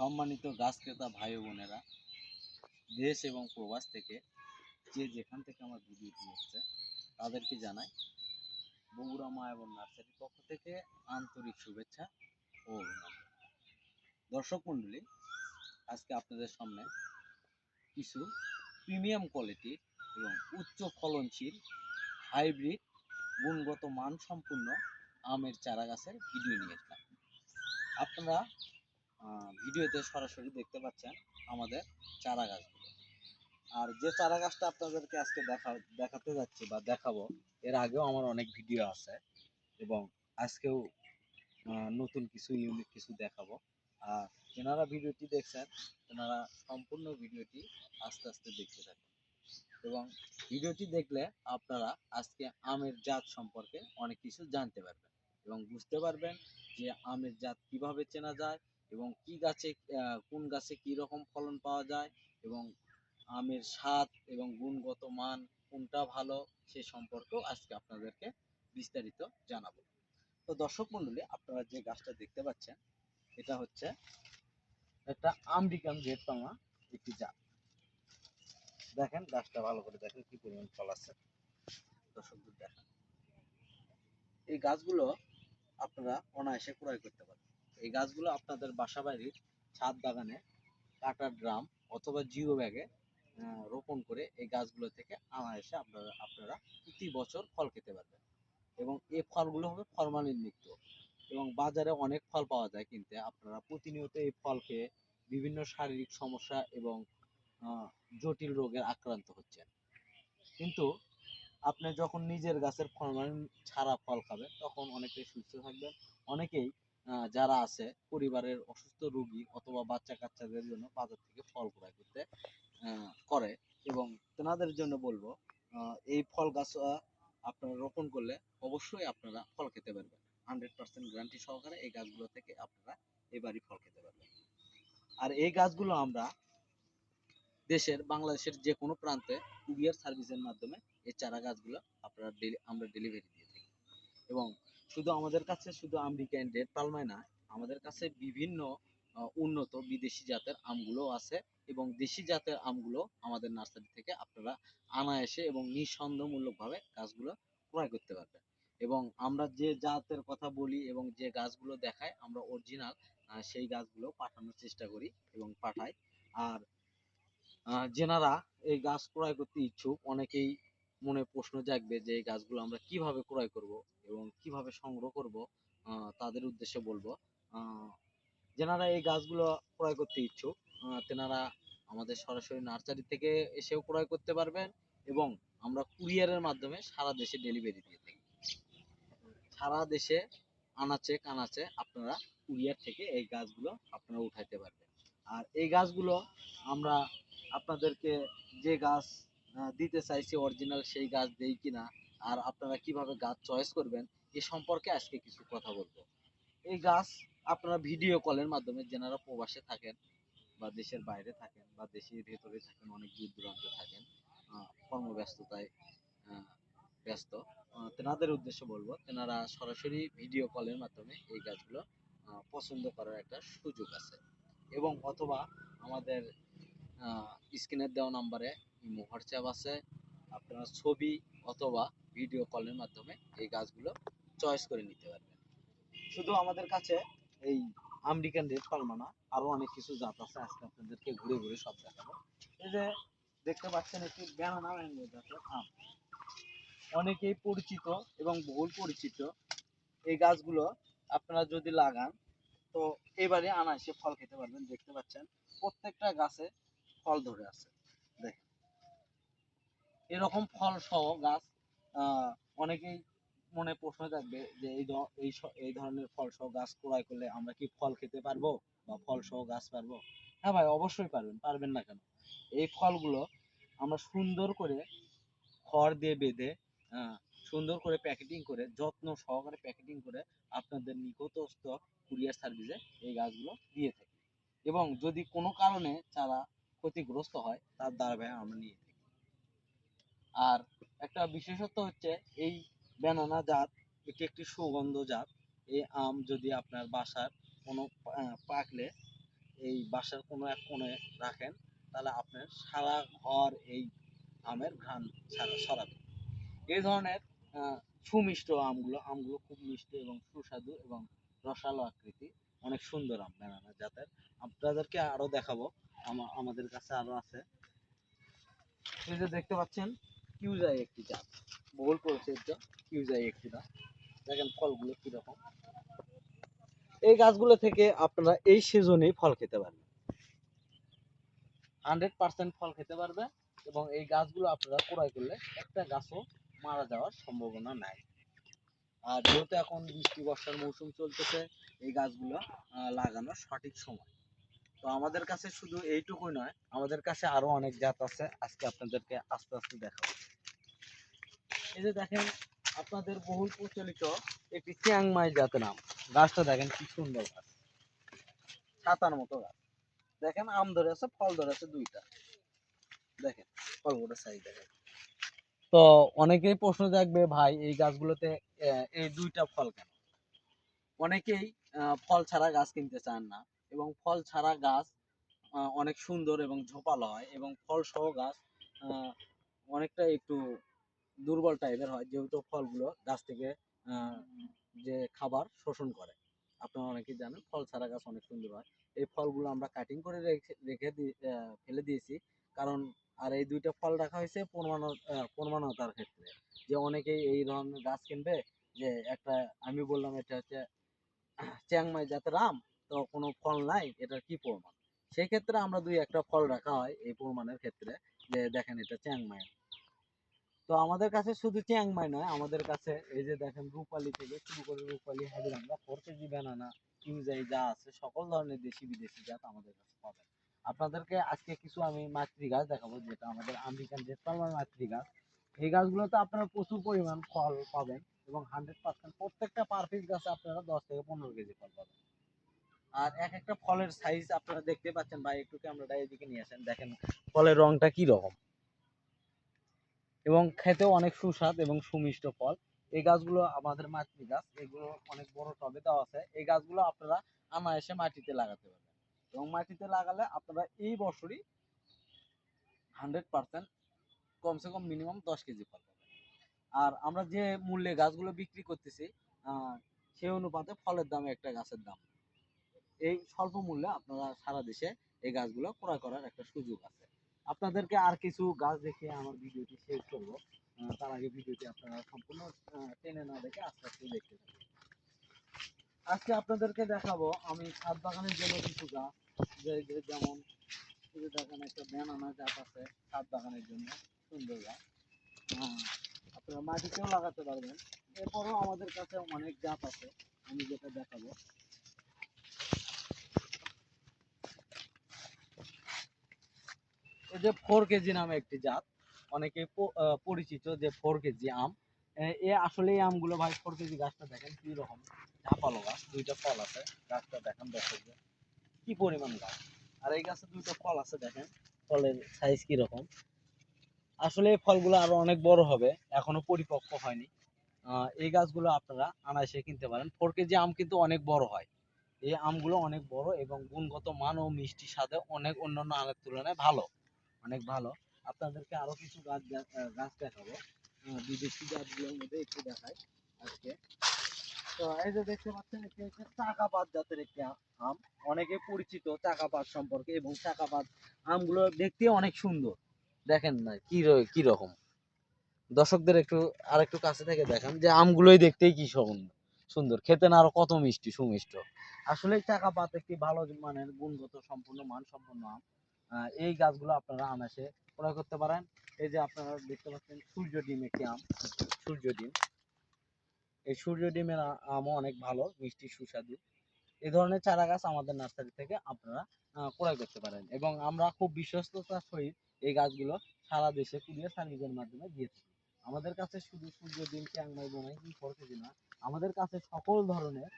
সম্মানিত গাছ ক্রেতা ভাই বোনেরা, দেশ এবং প্রবাস থেকে যে যেখান থেকে আমার ভিডিওটি দেখছে তাদেরকে জানাই বগুড়া এবং নার্সারির পক্ষ থেকে আন্তরিক শুভেচ্ছা ও অভিনন্দন। দর্শক মণ্ডলী আজকে আপনাদের সামনে কিছু প্রিমিয়াম কোয়ালিটির এবং উচ্চ ফলনশীল হাইব্রিড গুণগত মান সম্পূর্ণ আমের চারা গাছের ভিডিও নিয়ে আপনারা ভিডিওতে সরাসরি দেখতে পাচ্ছেন আমাদের চারা গাছগুলো আর যে চারা গাছটা আপনাদেরকে আজকে দেখা দেখাতে যাচ্ছি বা দেখাবো, এর আগেও আমার অনেক ভিডিও আছে এবং আজকেও নতুন কিছু ইউনিক কিছু দেখাবো। আর যেনারা ভিডিওটি দেখছেন, তেনারা সম্পূর্ণ ভিডিওটি আস্তে আস্তে দেখতে থাকুন। এবং ভিডিওটি দেখলে আপনারা আজকে আমের জাত সম্পর্কে অনেক কিছু জানতে পারবেন এবং বুঝতে পারবেন যে আমের জাত কীভাবে চেনা যায় এবং কি গাছে কোন গাছে কি রকম ফলন পাওয়া যায় এবং আমের স্বাদ এবং গুণগত মান কোনটা ভালো সে সম্পর্কেও আজকে আপনাদেরকে বিস্তারিত জানাব। তো দর্শক মণ্ডলী আপনারা যে গাছটা দেখতে পাচ্ছেন, এটা হচ্ছে একটা আমেরিকান রেড পাঙা একটি জাত। দেখেন গাছটা ভালো করে দেখেন কি পরিমাণ ফল আছে। দর্শকদের দেখেন। এই গাছগুলো আপনারা অনায়াসে ক্রয় করতে পারেন এই গাছগুলো আপনাদের বাসা বাড়ির ছাদ বাগানে কাটার ড্রাম অথবা জিও ব্যাগে রোপণ করে এই গাছগুলো থেকে অনায়াসে আপনারা আপনারা প্রতি বছর ফল খেতে পারবেন। এবং এই ফলগুলো হবে ফরমালিন মুক্ত। এবং বাজারে অনেক ফল পাওয়া যায় কিনতে। আপনারা প্রতিনিয়ত এই ফল খেয়ে বিভিন্ন শারীরিক সমস্যা এবং জটিল রোগের আক্রান্ত হচ্ছেন। কিন্তু আপনি যখন নিজের গাছের ফরমালিন ছাড়া ফল খাবেন, তখন অনেকটাই সুস্থ থাকবেন। অনেকেই যারা আছে, পরিবারের অসুস্থ রোগী অথবা বাচ্চা কাচ্চাদের জন্য বাজার থেকে ফল ক্রয় করতে করে এবং তেনাদের জন্য বলব এই ফল গাছ আপনারা রোপণ করলে অবশ্যই আপনারা ফল খেতে পারবেন। হান্ড্রেড পার্সেন্ট গ্যারান্টি সহকারে এই গাছগুলো থেকে আপনারা এবারই ফল খেতে পারবেন। আর এই গাছগুলো আমরা দেশের, বাংলাদেশের যে কোনো প্রান্তে কুরিয়ার সার্ভিসের মাধ্যমে এই চারা গাছগুলো আপনারা আমরা ডেলিভারি দিয়ে থাকি। এবং শুধু আমাদের কাছে শুধু আমেরিকান রেড পালমাই না, আমাদের কাছে বিভিন্ন উন্নত বিদেশি জাতের আমগুলো আছে এবং দেশি জাতের আমগুলো আমাদের নার্সারি থেকে আপনারা আনায়াসে এবং নিঃসন্দেহমূলকভাবে গাছগুলো ক্রয় করতে পারবেন। এবং আমরা যে জাতের কথা বলি এবং যে গাছগুলো দেখাই, আমরা অরিজিনাল সেই গাছগুলো পাঠানোর চেষ্টা করি এবং পাঠাই। আর যেনারা এই গাছ ক্রয় করতে ইচ্ছুক, অনেকেই মনে প্রশ্ন জাগবে যে এই গাছগুলো আমরা কীভাবে ক্রয় করব এবং কীভাবে সংগ্রহ করব তাদের উদ্দেশ্যে বলব। যেনারা এই গাছগুলো ক্রয় করতে ইচ্ছুক তেনারা আমাদের সরাসরি নার্সারি থেকে এসেও ক্রয় করতে পারবেন এবং আমরা কুরিয়ারের মাধ্যমে সারা দেশে ডেলিভারি দিয়ে থাকি। সারা দেশে আনাচে কানাচে আপনারা কুরিয়ার থেকে এই গাছগুলো আপনারা উঠাইতে পারবেন। আর এই গাছগুলো আমরা আপনাদেরকে যে গাছ দিতে চাইছি অরিজিনাল সেই গাছ দেই কিনা, আর আপনারা কীভাবে গাছ চয়েস করবেন, এ সম্পর্কে আজকে কিছু কথা বলব। এই গাছ আপনারা ভিডিও কলের মাধ্যমে, যেনারা প্রবাসে থাকেন, বা দেশের বাইরে থাকেন, বা দেশের ভেতরে থাকেন, অনেক দূর দূরান্তে থাকেন কর্মব্যস্ততায় ব্যস্ত তেনাদের উদ্দেশ্যে বলব, তেনারা সরাসরি ভিডিও কলের মাধ্যমে এই গাছগুলো পছন্দ করার একটা সুযোগ আছে। এবং অথবা আমাদের স্ক্রিনের দেওয়া নাম্বারে হোয়াটসঅ্যাপ আছে, আপনারা ছবি অথবা ভিডিও কলের মাধ্যমে এই গাছগুলো চয়েস করে নিতে পারবেন। শুধু আমাদের কাছে এই আমেরিকান রেড পালমানা আরও অনেক কিছু জাত আছে, আজকে আপনাদেরকে ঘুরে ঘুরে সব দেখাবো। এই যে দেখতে পাচ্ছেন একটি ব্যানানা ম্যাঙ্গো জাতের আম। অনেকেই পরিচিত এবং বহুল পরিচিত। এই গাছগুলো আপনারা যদি লাগান, তো এবারে আনাইসে ফল খেতে পারবেন, দেখতে পাচ্ছেন, প্রত্যেকটা গাছে ফল ধরে আছে। এরকম ফল সহ গাছ অনেকেই মনে প্রশ্ন থাকবে যে এই এই ধরনের ফল সহ গাছ ক্রয় করলে আমরা কি ফল খেতে পারব বা ফল সহ গাছ পারব? হ্যাঁ ভাই, অবশ্যই পারবেন পারবেন না কেন? এই ফলগুলো আমরা সুন্দর করে খড় দিয়ে বেঁধে সুন্দর করে প্যাকেটিং করে, যত্ন সহকারে প্যাকেটিং করে আপনাদের নিকটস্থ কুরিয়ার সার্ভিসে এই গাছগুলো দিয়ে থাকি। এবং যদি কোনো কারণে চারা ক্ষতিগ্রস্ত হয়, তার দায়ভার আমরা নিয়ে থাকি আর একটা বিশেষত্ব হচ্ছে এই ব্যানানা জাত, এটি একটি সুগন্ধ জাত। এই আম যদি আপনার বাসার কোনো পাকলে, এই বাসার কোনো এক কোণে রাখেন, তাহলে আপনার সারা ঘর এই আমের ঘ্রাণ ছাড়া- ছড়াবে। এই ধরনের সুমিষ্ট আমগুলো আমগুলো খুব মিষ্টি এবং সুস্বাদু এবং রসালো আকৃতি। অনেক সুন্দর আম ব্যানানা জাতের। আপনাদেরকে আরও দেখাবো। আমা- আমাদের কাছে আরও আছে। এই যে দেখতে পাচ্ছেন কিউজাই একটি জাত। বহুল পরিচিত কিউজাই একটি জাত। দেখেন ফলগুলো কীরকম। এই গাছগুলো থেকে আপনারা এই সিজনেই ফল খেতে পারবেন। হান্ড্রেড পার্সেন্ট ফল খেতে পারবেন এবং এই গাছগুলো আপনারা ক্রয় করলে একটা গাছও মারা যাওয়ার সম্ভাবনা নাই। আর যেহেতু এখন বৃষ্টি, বর্ষার মৌসুম চলতেছে, এই গাছগুলো লাগানোর সঠিক সময়। তো আমাদের কাছে শুধু এইটুকুই নয়, আমাদের কাছে আরও অনেক জাত আছে, আজকে আপনাদেরকে আস্তে আস্তে দেখাবো। এই যে দেখেন, আপনাদের বহুল প্রচলিত একটি চিয়াংমাই জাতের আম। গাছটা দেখেন কি সুন্দর গাছ। ছাতার মতো গাছ। দেখেন, আম ধরে আছে, ফল ধরে আছে দুইটা। দেখেন, ফলগুলো সাইজ দেখেন তো অনেকেই প্রশ্ন থাকবে ভাই, এই গাছগুলোতে এই দুইটা ফল কেন? অনেকেই ফল ছাড়া গাছ কিনতে চান না। এবং ফল ছাড়া গাছ অনেক সুন্দর এবং ঝোপালো হয় এবং ফল সহ গাছ অনেকটা একটু দুর্বল টাইপের হয় যেহেতু ফলগুলো গাছ থেকে যে খাবার শোষণ করে। আপনারা অনেকেই জানেন ফল ছাড়া গাছ অনেক সুন্দর হয়। এই ফলগুলো আমরা কাটিং করে রেখে রেখে ফেলে দিয়েছি। কারণ আর এই দুইটা ফল রাখা হয়েছে প্রমাণ প্রমাণতার ক্ষেত্রে। যে অনেকেই এই ধরনের গাছ কিনবে যে একটা, আমি বললাম এটা হচ্ছে চিয়াংমাই জাতের আম তো কোনো ফল নাই, এটার কি প্রমাণ? সেই ক্ষেত্রে আমরা দুই একটা ফল রাখা হয় এই প্রমাণের ক্ষেত্রে যে দেখেন এটা চিয়াংমাই তো আমাদের কাছে শুধু চিয়াংমাই নয়, আমাদের কাছে এই যে দেখেন রূপালি থেকে শুরু করে রূপালি, হাজিরাঙ্গা কেজি ব্যানানা কিউজাই যা আছে, সকল ধরনের দেশি বিদেশি জাত আমাদের কাছে পাবেন। আপনাদেরকে আজকে কিছু আমি মাতৃ গাছ দেখাবো, যেটা আমাদের আমেরিকান যে পালমার মাতৃ গাছ এই গাছগুলোতে আপনারা প্রচুর পরিমাণ ফল পাবেন এবং হান্ড্রেড পার্সেন্ট প্রত্যেকটা পারফেক্ট গাছে আপনারা দশ থেকে পনেরো কেজি ফল পাবেন। আর এক একটা ফলের সাইজ আপনারা দেখতে পাচ্ছেন। ভাই, একটু ক্যামেরাটা এদিকে নিয়ে আসেন। দেখেন, ফলের রংটা কি রকম? এবং খেতেও অনেক সুস্বাদ এবং সুমিষ্ট ফল। এই গাছগুলো আমাদের মাতৃ গাছ। এগুলো অনেক বড় টবে দেওয়া আছে। এই গাছগুলো আপনারা আনায়াসে মাটিতে লাগাতে পারবেন। এবং মাটিতে লাগালে আপনারা এই বছরই হান্ড্রেড পার্সেন্ট কমসে কম মিনিমাম দশ কেজি ফল পাবেন। আর আমরা যে মূল্যে গাছগুলো বিক্রি করতেছি সেই অনুপাতে ফলের দামে, একটা গাছের দাম। এই স্বল্প মূল্যে আপনারা সারা দেশে এই গাছগুলো ক্রয় করার একটা সুযোগ আছে। আপনাদেরকে আর কিছু গাছ দেখিয়ে আমার ভিডিওটি শেষ করব। তার আগে ভিডিওটি আপনারা সম্পূর্ণ টেনে না দেখে আস্তে আস্তে দেখতে আজকে আপনাদেরকে দেখাবো আমি ছাদ বাগানের জন্য কিছু গাছ। যেমন দেখেন একটা ব্যানানা জাত আছে ছাদ বাগানের জন্য, সুন্দর গাছ। আপনারা মাটিতেও লাগাতে পারবেন। এরপরও আমাদের কাছে অনেক জাত আছে, আমি যেটা দেখাবো। যে ফোর কেজি নামে একটি জাত। অনেকে পরিচিত যে ফোর কেজি আম। এ- আসলে এই আমগুলো ভাই ফোর কেজি গাছটা দেখেন কি রকম। ঝাপালো গাছ, দুইটা ফল আছে। গাছটা দেখেন দর্শকদের। কি পরিমাণ গাছ। আর এই গাছে দুইটা ফল আছে দেখেন। ফলের সাইজ কি রকম। আসলে এই ফলগুলো আরও অনেক বড় হবে। এখনও পরিপক্ক হয়নি। এই গাছগুলো আপনারা আনায়াসে কিনতে পারেন। ফোর কেজি আম কিন্তু অনেক বড় হয়। এই আমগুলো অনেক বড় এবং গুণগত মান ও মিষ্টি স্বাদে অনেক অন্যান্য আমের তুলনায় ভালো। অনেক ভালো। আপনাদেরকে আরও কিছু গাছ গাছ দেখাবো। বিদেশি গাছগুলোর মধ্যে একটু দেখাই আজকে। তো এই যে দেখতে পাচ্ছেন, এটি হচ্ছে চাকাপাত জাতের একটি আম অনেকে পরিচিত চাকাপাত সম্পর্কে এবং চাকাপাত আমগুলো দেখতে অনেক সুন্দর। দেখেন না, কি কি রকম। দর্শকদের একটু আর একটু কাছে থেকে দেখান যে আমগুলোই দেখতেই কি সুন্দর সুন্দর। খেতে না আরও কত মিষ্টি, সুমিষ্ট। আসলে চাকাপাত একটি ভালো মানের গুণগত সম্পূর্ণ মান সম্পন্ন আম। এই গাছগুলো আপনারা আনাসে ক্রয় করতে পারেন। এই যে আপনারা দেখতে পাচ্ছেন সূর্য ডিম একটি আম, সূর্য ডিম। এই সূর্য ডিমের আমও অনেক ভালো, মিষ্টি, সুস্বাদু। এই ধরনের চারা গাছ আমাদের নার্সারি থেকে আপনারা ক্রয় করতে পারেন এবং আমরা খুব বিশ্বস্ততার সহিত এই গাছগুলো সারা দেশে কুরিয়ার সার্ভিসের মাধ্যমে দিয়ে থাকি। আমাদের কাছে শুধু সূর্য ডিম চিয়াংমাই বোনাই কি ফরকেজি না, আমাদের কাছে সকল ধরনের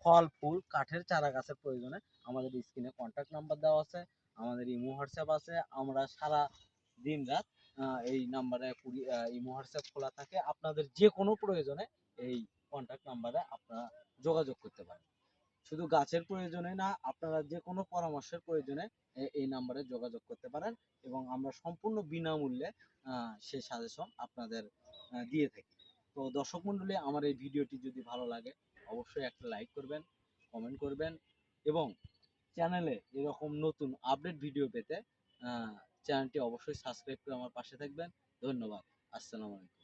ফল, ফুল, কাঠের চারা গাছের প্রয়োজনে আমাদের স্ক্রিনে কন্ট্যাক্ট নাম্বার দেওয়া আছে। আমাদের ইমো হোয়াটসঅ্যাপ আছে, আমরা সারা দিন রাত এই নাম্বারে ইমো হোয়াটসঅ্যাপ খোলা থাকে। আপনাদের যে কোনো প্রয়োজনে এই কন্ট্যাক্ট নাম্বারে আপনারা যোগাযোগ করতে পারেন। শুধু গাছের প্রয়োজনে না, আপনারা যে কোনো পরামর্শের প্রয়োজনে এই নাম্বারে যোগাযোগ করতে পারেন এবং আমরা সম্পূর্ণ বিনামূল্যে সেই সাজেশন আপনাদের দিয়ে থাকি। তো দর্শক মণ্ডলী আমার এই ভিডিওটি যদি ভালো লাগে, অবশ্যই একটা লাইক করবেন কমেন্ট করবেন এবং চ্যানেলে এরকম নতুন আপডেট ভিডিও পেতে চ্যানেলটি অবশ্যই সাবস্ক্রাইব করে আমার পাশে থাকবেন। ধন্যবাদ। আসসালামু আলাইকুম।